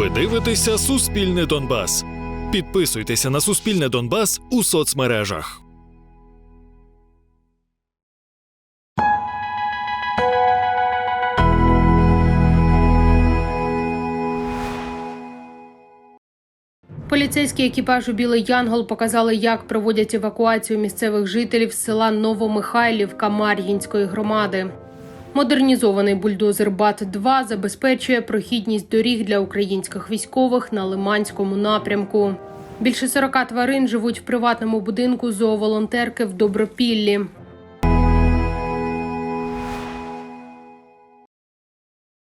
Ви дивитеся Суспільне Донбас. Підписуйтеся на Суспільне Донбас у соцмережах. Поліцейський екіпаж Білий Янгол показали, як проводять евакуацію місцевих жителів з села Новомихайлівка Мар'їнської громади. Модернізований бульдозер БАТ-2 забезпечує прохідність доріг для українських військових на Лиманському напрямку. Більше 40 тварин живуть в приватному будинку зооволонтерки в Добропіллі.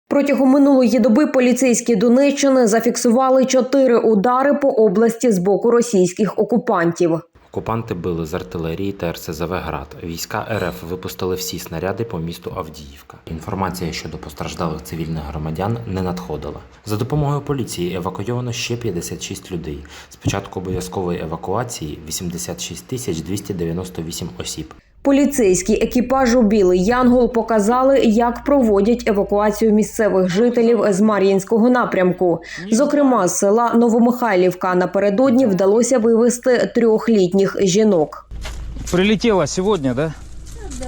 Протягом минулої доби поліцейські Донеччини зафіксували чотири удари по області з боку російських окупантів. Окупанти били з артилерії та РСЗВ «Град». Війська РФ випустили всі снаряди по місту Авдіївка. Інформація щодо постраждалих цивільних громадян не надходила. За допомогою поліції евакуйовано ще 56 людей. З початку обов'язкової евакуації 86 тисяч 298 осіб. Поліцейські екіпажу Білий Янгол показали, як проводять евакуацію місцевих жителів з Мар'їнського напрямку. Зокрема, з села Новомихайлівка напередодні вдалося вивезти трьохлітніх жінок. Прилетела сегодня, да? Да.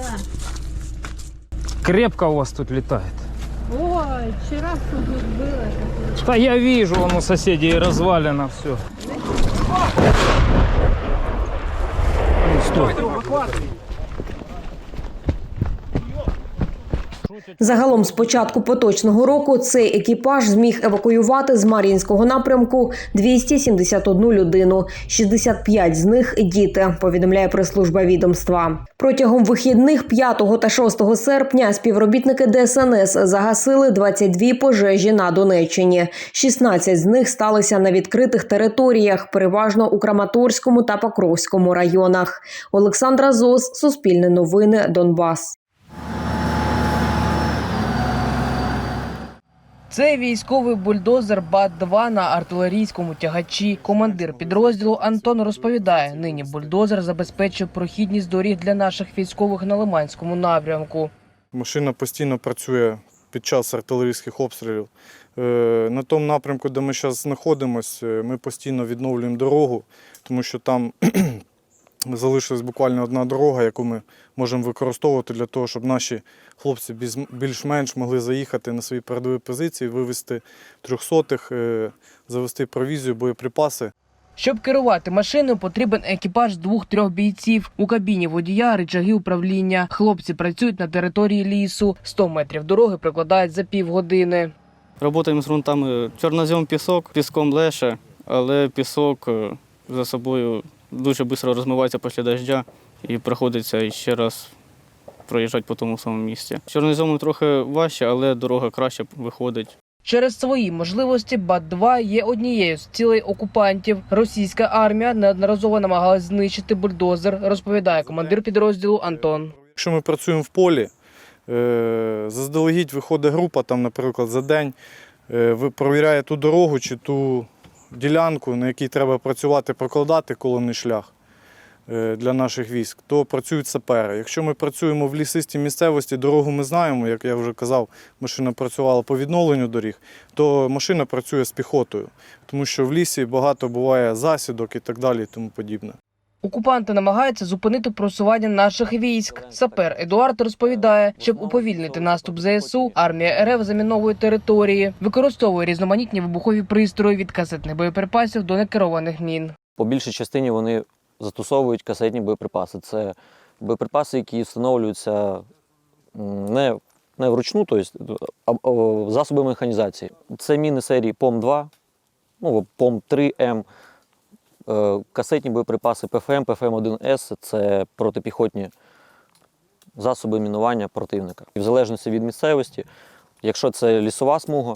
Крепко у вас тут летает. Ой, вчера что тут было? Да я вижу, вон у соседей развалено все. Ну, стой. Загалом, з початку поточного року, цей екіпаж зміг евакуювати з Мар'їнського напрямку 271 людину. 65 з них діти. Повідомляє прес-служба відомства. Протягом вихідних 5 та 6 серпня співробітники ДСНС загасили 22 пожежі на Донеччині. 16 з них сталися на відкритих територіях, переважно у Краматорському та Покровському районах. Олександра Зос, Суспільне новини, Донбас. Це військовий бульдозер БАТ-2 на артилерійському тягачі. Командир підрозділу Антон розповідає, нині бульдозер забезпечує прохідність доріг для наших військових на Лиманському напрямку. Машина постійно працює під час артилерійських обстрілів. Е, На тому напрямку, де ми зараз знаходимося, ми постійно відновлюємо дорогу, тому що там залишилась буквально одна дорога, яку ми можемо використовувати для того, щоб наші хлопці більш-менш могли заїхати на свої передові позиції, вивезти трьохсотих, е, завести провізію, боєприпаси. Щоб керувати машиною, потрібен екіпаж двох-трьох бійців. У кабіні водія рычаги управління. Хлопці працюють на території лісу. 100 метрів дороги прикладають за півгодини. Работаємо з ґрунтами чорнозем пісок, піском леше, але пісок е, за собою дуже швидко розмивається після дождя і приходиться ще раз проїжджати по тому самому місці. Чорноземом трохи важче, але дорога краще виходить. Через свої можливості БАТ-2 є однією з цілей окупантів. Російська армія неодноразово намагалась знищити бульдозер, розповідає командир підрозділу Антон. Якщо ми працюємо в полі, е, заздалегідь виходить група, там, наприклад, за день, е, ви- провіряє ту дорогу чи ту ділянку, на якій треба працювати, прокладати колонний шлях е, для наших військ, то працюють сапери. Якщо ми працюємо в лісистій місцевості, дорогу ми знаємо, як я вже казав, машина працювала по відновленню доріг, то машина працює з піхотою, тому що в лісі багато буває засідок і так далі, і тому подібне. Окупанти намагаються зупинити просування наших військ. Сапер Едуард розповідає, щоб уповільнити наступ ЗСУ, армія РФ заміновує території, використовує різноманітні вибухові пристрої від касетних боєприпасів до некерованих мін. По більшій частині вони застосовують касетні боєприпаси. Це боєприпаси, які встановлюються не, не вручну, тобто засоби механізації. Це міни серії ПОМ-2, ну, ПОМ-3М, е, касетні боєприпаси ПФМ, ПФМ-1С це протипіхотні засоби мінування противника. І в залежності від місцевості, якщо це лісова смуга,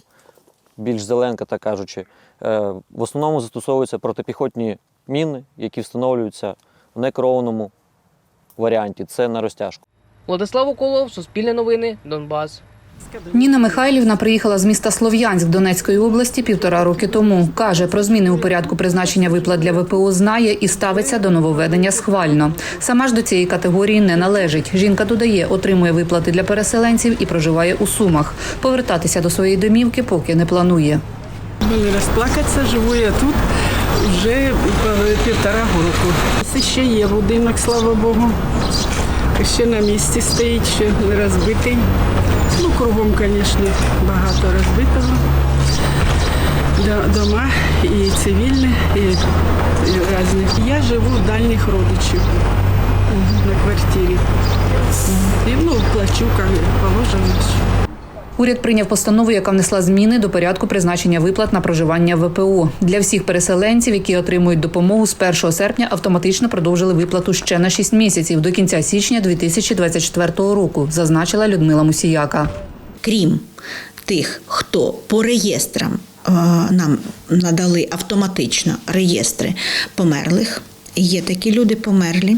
більш зеленка, так кажучи, е, в основному застосовуються протипіхотні міни, які встановлюються в некерованому варіанті. Це на розтяжку. Владислав Уколов, Суспільне новини, Донбас. Ніна Михайлівна приїхала з міста Слов'янськ Донецької області півтора роки тому. Каже, про зміни у порядку призначення виплат для ВПО знає і ставиться до нововведення схвально. Сама ж до цієї категорії не належить. Жінка додає, отримує виплати для переселенців і проживає у Сумах. Повертатися до своєї домівки поки не планує. не розплакатися, живу я тут вже півтора року. Це ще є будинок, слава Богу. Ще на місці стоїть, ще не розбитий. Ну, кругом, звісно, багато розбитого. Дома і цивільні, і, різні. Я живу у дальніх родичів на квартирі. І, ну, плачу, положено. Уряд прийняв постанову, яка внесла зміни до порядку призначення виплат на проживання ВПО. Для всіх переселенців, які отримують допомогу з 1 серпня, автоматично продовжили виплату ще на 6 місяців до кінця січня 2024 року, зазначила Людмила Мусіяка. крім тих, хто по реєстрам е, нам надали автоматично реєстри померлих. Є такі люди померлі.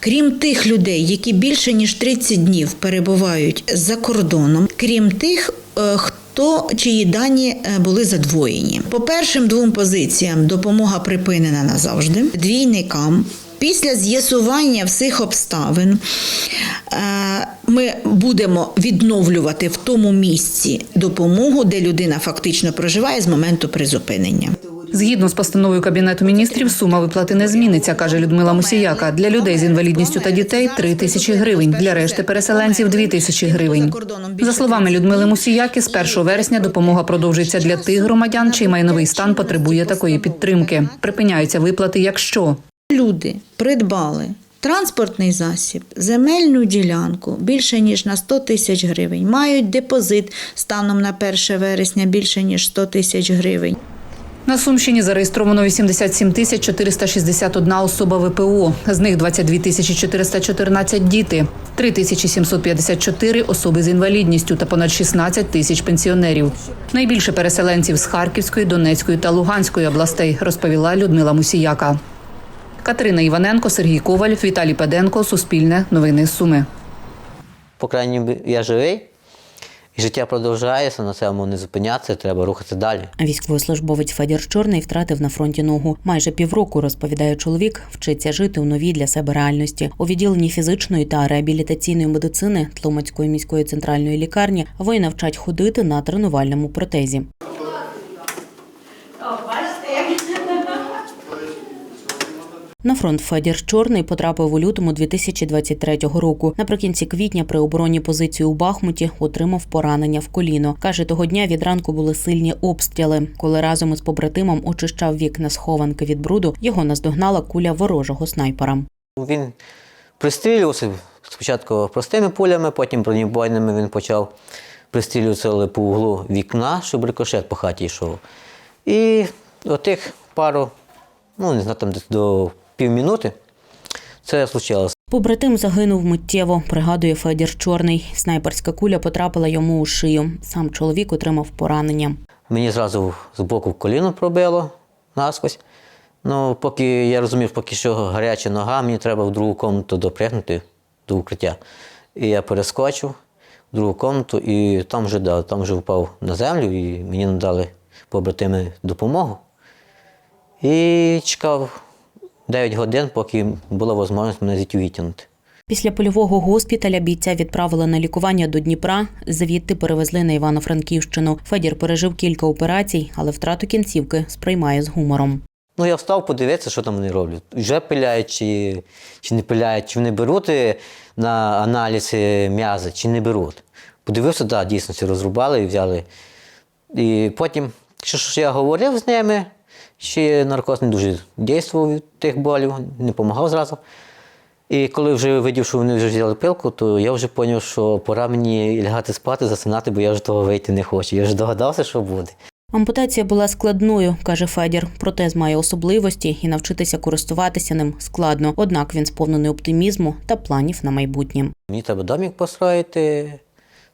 Крім тих людей, які більше ніж 30 днів перебувають за кордоном, крім тих, е, хто чиї дані е, були задвоєні. По першим двом позиціям допомога припинена назавжди. Двійникам Після з'ясування всіх обставин е, ми будемо відновлювати в тому місці допомогу, де людина фактично проживає з моменту призупинення. Згідно з постановою Кабінету міністрів, сума виплати не зміниться, каже Людмила Мусіяка. Для людей з інвалідністю та дітей 3 тисячі гривень, для решти переселенців 2 тисячі гривень. За словами Людмили Мусіяки, з 1 вересня допомога продовжиться для тих громадян, чий майновий стан потребує такої підтримки. Припиняються виплати, якщо Люди придбали транспортний засіб, земельну ділянку більше ніж на 100 тисяч гривень, мають депозит станом на 1 вересня більше ніж 100 тисяч гривень. На Сумщині зареєстровано 87 тисяч 461 особа ВПО. З них 22 тисячі 414 діти, 3 тисячі 754 особи з інвалідністю та понад 16 тисяч пенсіонерів. Найбільше переселенців з Харківської, Донецької та Луганської областей, розповіла Людмила Мусіяка. Катерина Іваненко, Сергій Коваль, Віталій Педенко, Суспільне, Новини Суми. По крайній я живий, життя продовжується, на цьому не зупинятися, треба рухатися далі. Військовослужбовець Федір Чорний втратив на фронті ногу. Майже півроку, розповідає чоловік, вчиться жити у новій для себе реальності. У відділенні фізичної та реабілітаційної медицини Тлумацької міської центральної лікарні воїна вчать ходити на тренувальному протезі. На фронт Федір Чорний потрапив у лютому 2023 року. Наприкінці квітня при обороні позиції у Бахмуті отримав поранення в коліно. Каже, того дня від ранку були сильні обстріли. Коли разом із побратимом очищав вікна схованки від бруду, його наздогнала куля ворожого снайпера. Він пристрілювався спочатку простими пулями, потім бронебойними він почав пристрілюватися по углу вікна, щоб рикошет по хаті йшов. І отих пару, ну не знаю, там до півмінути це случилося. Побратим загинув миттєво, пригадує Федір Чорний. Снайперська куля потрапила йому у шию. Сам чоловік отримав поранення. Мені зразу з боку коліно пробило наскось. Ну, поки я розумів, поки що гаряча нога, мені треба в другу комнату допрягнути до укриття. І я перескочив в другу комнату і там вже, да, там вже впав на землю, і мені надали побратими допомогу. І чекав 9 годин, поки була можливість мене звідти витягнути. Після польового госпіталя бійця відправили на лікування до Дніпра. Звідти перевезли на Івано-Франківщину. Федір пережив кілька операцій, але втрату кінцівки сприймає з гумором. Ну, я встав подивитися, що там вони роблять. Вже пиляють, чи, чи не пиляють, чи вони беруть на аналіз м'язи, чи не беруть. Подивився, так, да, дійсно, розрубали і взяли. І потім, що ж я говорив з ними, ще наркоз не дуже дійствував від тих болів, не допомагав зразу. І коли вже видів, що вони вже взяли пилку, то я вже зрозумів, що пора мені лягати спати, засинати, бо я вже того вийти не хочу. Я вже догадався, що буде. Ампутація була складною, каже Федір. Протез має особливості і навчитися користуватися ним складно. Однак він сповнений оптимізму та планів на майбутнє. Мені треба домик построїти.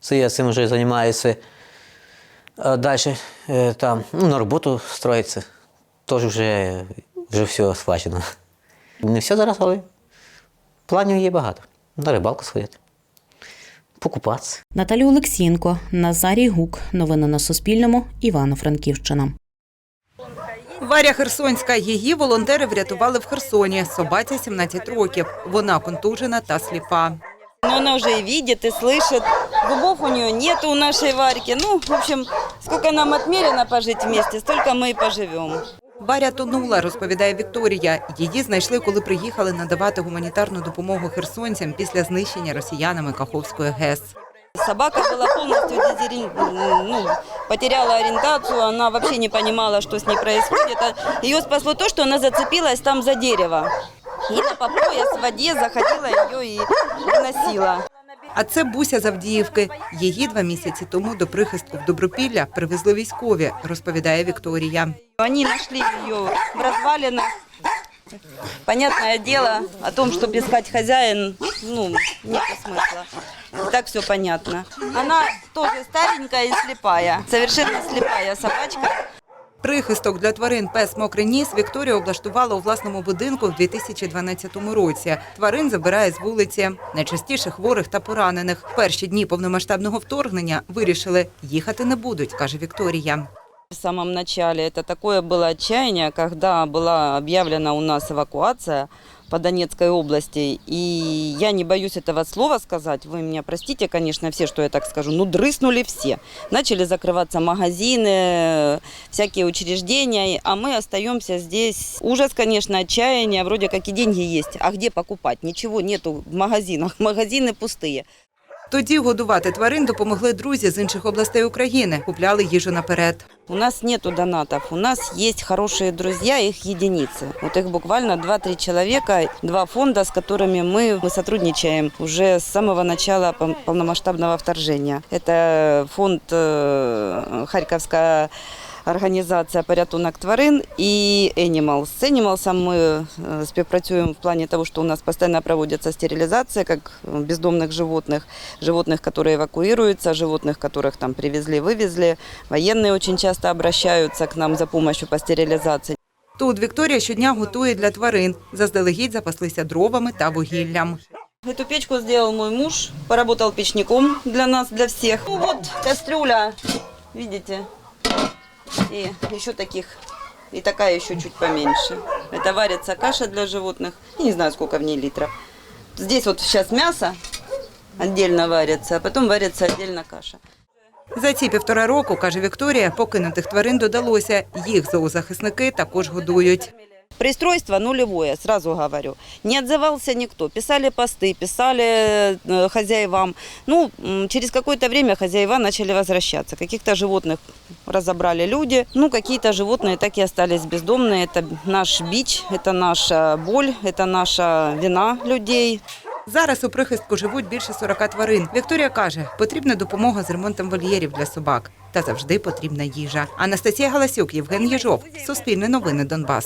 Це я цим вже займаюся. А далі е, там, ну, на роботу строїться. Теж вже, вже все схвачено. Не все зараз, але планів є багато. На рибалку сходити, покупатися. Наталія Олексієнко, Назарій Гук. Новини на Суспільному. Івано-Франківщина. Варя Херсонська. Її волонтери врятували в Херсоні. Собаці 17 років. Вона контужена та сліпа. Она уже и видит, и слышит. Зубов у нее нет у нашей Варьки. Ну, в общем, сколько нам отмерено пожить вместе, столько мы и поживем. Варя тонула, розповідає Вікторія. Її знайшли, коли приїхали надавати гуманітарну допомогу херсонцям після знищення росіянами Каховської ГЕС. Собака была полностью дезори- ну, потеряла ориентацию, она вообще не понимала, что с ней происходит. Ее спасло то, что она зацепилась там за дерево. И на по пояс в воде заходила ее и выносила. А це Буся з Авдіївки. Її два місяці тому до прихистку в Добропілля привезли військові, розповідає Вікторія. Они нашли ее в развалинах. Понятное дело, о том, чтобы искать хозяин, ну, нет смысла. И так все понятно. Она тоже старенькая и слепая, совершенно слепая собачка. Прихисток для тварин пес мокрий ніс Вікторія облаштувала у власному будинку в 2012 році. Тварин забирає з вулиці, найчастіше хворих та поранених. В перші дні повномасштабного вторгнення вирішили їхати не будуть, каже Вікторія. В самом начале это такое было отчаяние, когда была объявлена у нас эвакуация по Донецкой области. И я не боюсь этого слова сказать. Вы меня простите, конечно, все, что я так скажу. Ну, дрыснули все. Начали закрываться магазины, всякие учреждения, а мы остаемся здесь. Ужас, конечно, отчаяние. Вроде как и деньги есть. А где покупать? Ничего нету в магазинах. Магазины пустые. Тоді годувати тварин допомогли друзі з інших областей України. Купляли їжу наперед. У нас нету донатов, у нас есть хорошие друзья, их единицы. Вот их буквально 2-3 человека, два фонда, с которыми мы, мы сотрудничаем уже с самого начала пол- полномасштабного вторжения. Это фонд э, Харьковская організація порятунок тварин і Animals. З Animals ми е, співпрацюємо в плані того, що у нас постійно проводиться стерилизация как бездомных животных, животных, которые эвакуируются, животных, которых там привезли, вывезли. Военные очень часто обращаются к нам за помощью по стерилизации. Тут Вікторія щодня готує для тварин. Заздалегідь запаслися дровами та вугіллям. Эту печку сделал мой муж, поработал печником для нас, для всех. Ну вот кастрюля, видите, и еще таких, и такая еще чуть поменьше. Это варится каша для животных, я не знаю, сколько в ней литров. Здесь вот сейчас мясо отдельно варится, а потом варится отдельно каша. За ці півтора року, каже Вікторія, покинутих тварин додалося. Їх зоозахисники також годують. Пристройство нулевое, сразу говорю. Не отзывался никто. Писали посты, писали э, хозяевам. Ну, м, через какое-то время хозяева начали возвращаться. Каких-то животных разобрали люди. Ну, какие-то животные так и остались бездомные. Это наш бич, это наша боль, это наша вина людей. Зараз у прихистку живуть більше 40 тварин. Вікторія каже, потрібна допомога з ремонтом вольєрів для собак. Та завжди потрібна їжа. Анастасія Галасюк, Євген Єжов. Суспільне новини Донбас.